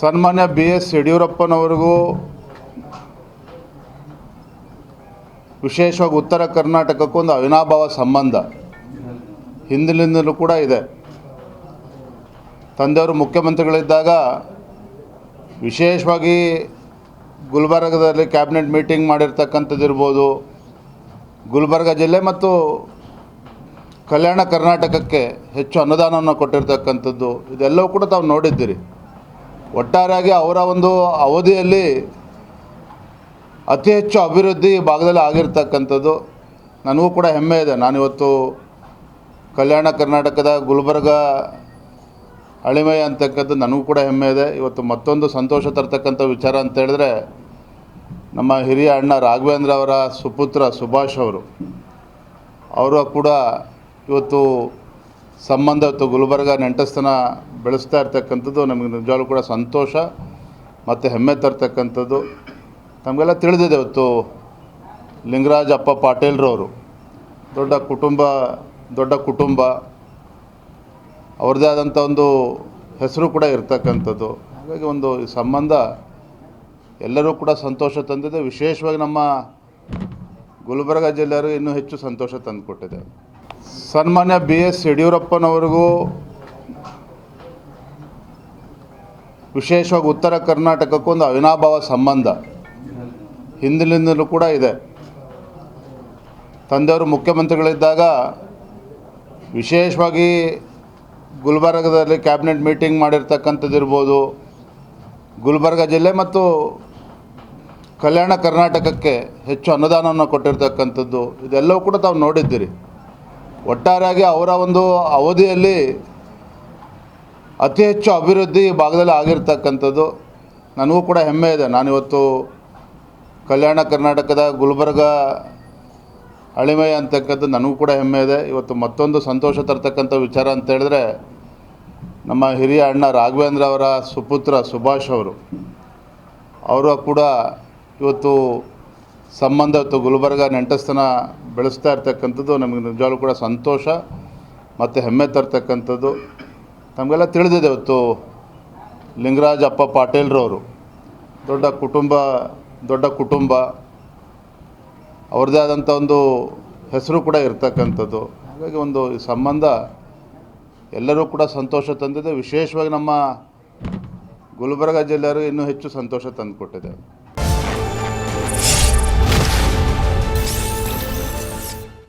ಸನ್ಮಾನ್ಯ B S ಯಡಿಯೂರಪ್ಪನವರಿಗೂ ವಿಶೇಷವಾಗಿ ಉತ್ತರ ಕರ್ನಾಟಕಕ್ಕೂ ಒಂದು ಅವಿನಾಭಾವ ಸಂಬಂಧ. ಹಿಂದಿನಿಂದಲೂ ಕೂಡ ಇದೆ. ತಂದೆಯವರು ಮುಖ್ಯಮಂತ್ರಿಗಳಿದ್ದಾಗ ವಿಶೇಷವಾಗಿ ಗುಲ್ಬರ್ಗದಲ್ಲಿ ಕ್ಯಾಬಿನೆಟ್ ಮೀಟಿಂಗ್ ಮಾಡಿರ್ತಕ್ಕಂಥದ್ದಿರ್ಬೋದು ಗುಲ್ಬರ್ಗ ಜಿಲ್ಲೆ ಮತ್ತು ಕಲ್ಯಾಣ ಕರ್ನಾಟಕಕ್ಕೆ ಹೆಚ್ಚು ಅನುದಾನವನ್ನು ಕೊಟ್ಟಿರ್ತಕ್ಕಂಥದ್ದು. ಇದೆಲ್ಲವೂ ಕೂಡ ತಾವು ನೋಡಿದ್ದೀರಿ. ಒಟ್ಟಾರೆಯಾಗಿ ಅವರ ಒಂದು ಅವಧಿಯಲ್ಲಿ ಅತಿ ಹೆಚ್ಚು ಅಭಿವೃದ್ಧಿ ಭಾಗದಲ್ಲಿ ಆಗಿರ್ತಕ್ಕಂಥದ್ದು. ನನಗೂ ಕೂಡ ಹೆಮ್ಮೆ ಇದೆ. ನಾನಿವತ್ತು ಕಲ್ಯಾಣ ಕರ್ನಾಟಕದ ಗುಲ್ಬರ್ಗ ಅಳಿಮಯ ಅಂತಕ್ಕಂಥದ್ದು ನನಗೂ ಕೂಡ ಹೆಮ್ಮೆ ಇದೆ. ಇವತ್ತು ಮತ್ತೊಂದು ಸಂತೋಷ ತರ್ತಕ್ಕಂಥ ವಿಚಾರ ಅಂತ ಹೇಳಿದ್ರೆ, ನಮ್ಮ ಹಿರಿಯ ಅಣ್ಣ ರಾಘವೇಂದ್ರ ಅವರ ಸುಪುತ್ರ ಸುಭಾಷ್ ಅವರು. ಅವರು ಕೂಡ ಇವತ್ತು ಸಂಬಂಧ, ಇವತ್ತು ಗುಲ್ಬರ್ಗ ನೆಂಟಸ್ತನ ಬೆಳೆಸ್ತಾ ಇರ್ತಕ್ಕಂಥದ್ದು ನಮಗೆ ನಿಜವಾಗ್ಲೂ ಕೂಡ ಸಂತೋಷ ಮತ್ತು ಹೆಮ್ಮೆ ತರ್ತಕ್ಕಂಥದ್ದು. ನಮಗೆಲ್ಲ ತಿಳಿದಿದೆ ಇವತ್ತು ಲಿಂಗರಾಜ್ ಅಪ್ಪ ಪಾಟೀಲ್ರವರು. ದೊಡ್ಡ ಕುಟುಂಬ ದೊಡ್ಡ ಕುಟುಂಬ. ಅವ್ರದ್ದೇ ಆದಂಥ ಒಂದು ಹೆಸರು ಕೂಡ ಇರ್ತಕ್ಕಂಥದ್ದು. ಹಾಗಾಗಿ ಒಂದು ಈ ಸಂಬಂಧ ಎಲ್ಲರೂ ಕೂಡ ಸಂತೋಷ ತಂದಿದೆ. ವಿಶೇಷವಾಗಿ ನಮ್ಮ ಗುಲ್ಬರ್ಗ ಜಿಲ್ಲೆಯವರು ಇನ್ನೂ ಹೆಚ್ಚು ಸಂತೋಷ ತಂದುಕೊಟ್ಟಿದೆ. ಸನ್ಮಾನ್ಯ ಬಿ ಎಸ್ ಯಡಿಯೂರಪ್ಪನವರಿಗೂ ವಿಶೇಷವಾಗಿ ಉತ್ತರ ಕರ್ನಾಟಕಕ್ಕೂ ಒಂದು ಅವಿನಾಭಾವ ಸಂಬಂಧ. ಹಿಂದಿನಿಂದಲೂ ಕೂಡ ಇದೆ. ತಂದೆಯವರು ಮುಖ್ಯಮಂತ್ರಿಗಳಿದ್ದಾಗ ವಿಶೇಷವಾಗಿ ಗುಲ್ಬರ್ಗದಲ್ಲಿ ಕ್ಯಾಬಿನೆಟ್ ಮೀಟಿಂಗ್ ಮಾಡಿರ್ತಕ್ಕಂಥದ್ದಿರ್ಬೋದು ಗುಲ್ಬರ್ಗ ಜಿಲ್ಲೆ ಮತ್ತು ಕಲ್ಯಾಣ ಕರ್ನಾಟಕಕ್ಕೆ ಹೆಚ್ಚು ಅನುದಾನವನ್ನು ಕೊಟ್ಟಿರ್ತಕ್ಕಂಥದ್ದು. ಇದೆಲ್ಲವೂ ಕೂಡ ತಾವು ನೋಡಿದ್ದೀರಿ. ಒಟ್ಟಾರೆಯಾಗಿ ಅವರ ಒಂದು ಅವಧಿಯಲ್ಲಿ ಅತಿ ಹೆಚ್ಚು ಅಭಿವೃದ್ಧಿ ಭಾಗದಲ್ಲಿ ಆಗಿರ್ತಕ್ಕಂಥದ್ದು. ನನಗೂ ಕೂಡ ಹೆಮ್ಮೆ ಇದೆ. ನಾನಿವತ್ತು ಕಲ್ಯಾಣ ಕರ್ನಾಟಕದ ಗುಲ್ಬರ್ಗ ಅಳಿಮೆ ಅಂತಕ್ಕಂಥದ್ದು ನನಗೂ ಕೂಡ ಹೆಮ್ಮೆ ಇದೆ. ಇವತ್ತು ಮತ್ತೊಂದು ಸಂತೋಷ ತರ್ತಕ್ಕಂಥ ವಿಚಾರ ಅಂತ ಹೇಳಿದ್ರೆ, ನಮ್ಮ ಹಿರಿಯ ಅಣ್ಣ ರಾಘವೇಂದ್ರ ಅವರ ಸುಪುತ್ರ ಸುಭಾಷ್ ಅವರು. ಅವರು ಕೂಡ ಇವತ್ತು ಸಂಬಂಧ ಇವತ್ತು ಗುಲ್ಬರ್ಗ ನೆಂಟಸ್ತನ ಬೆಳೆಸ್ತಾ ಇರ್ತಕ್ಕಂಥದ್ದು. ನಮಗೆ ನಿಜವಾಗ್ಲೂ ಕೂಡ ಸಂತೋಷ ಮತ್ತು ಹೆಮ್ಮೆ ತರ್ತಕ್ಕಂಥದ್ದು. ನಮಗೆಲ್ಲ ತಿಳಿದಿದೆ ಇವತ್ತು ಲಿಂಗರಾಜ್ ಅಪ್ಪ ಪಾಟೀಲ್ರವರು. ದೊಡ್ಡ ಕುಟುಂಬ ದೊಡ್ಡ ಕುಟುಂಬ. ಅವ್ರದ್ದೇ ಆದಂಥ ಒಂದು ಹೆಸರು ಕೂಡ ಇರ್ತಕ್ಕಂಥದ್ದು. ಹಾಗಾಗಿ ಒಂದು ಸಂಬಂಧ ಎಲ್ಲರೂ ಕೂಡ ಸಂತೋಷ ತಂದಿದೆ. ವಿಶೇಷವಾಗಿ ನಮ್ಮ ಗುಲ್ಬರ್ಗ ಜಿಲ್ಲೆಯವರು ಇನ್ನೂ ಹೆಚ್ಚು ಸಂತೋಷ ತಂದುಕೊಟ್ಟಿದೆ.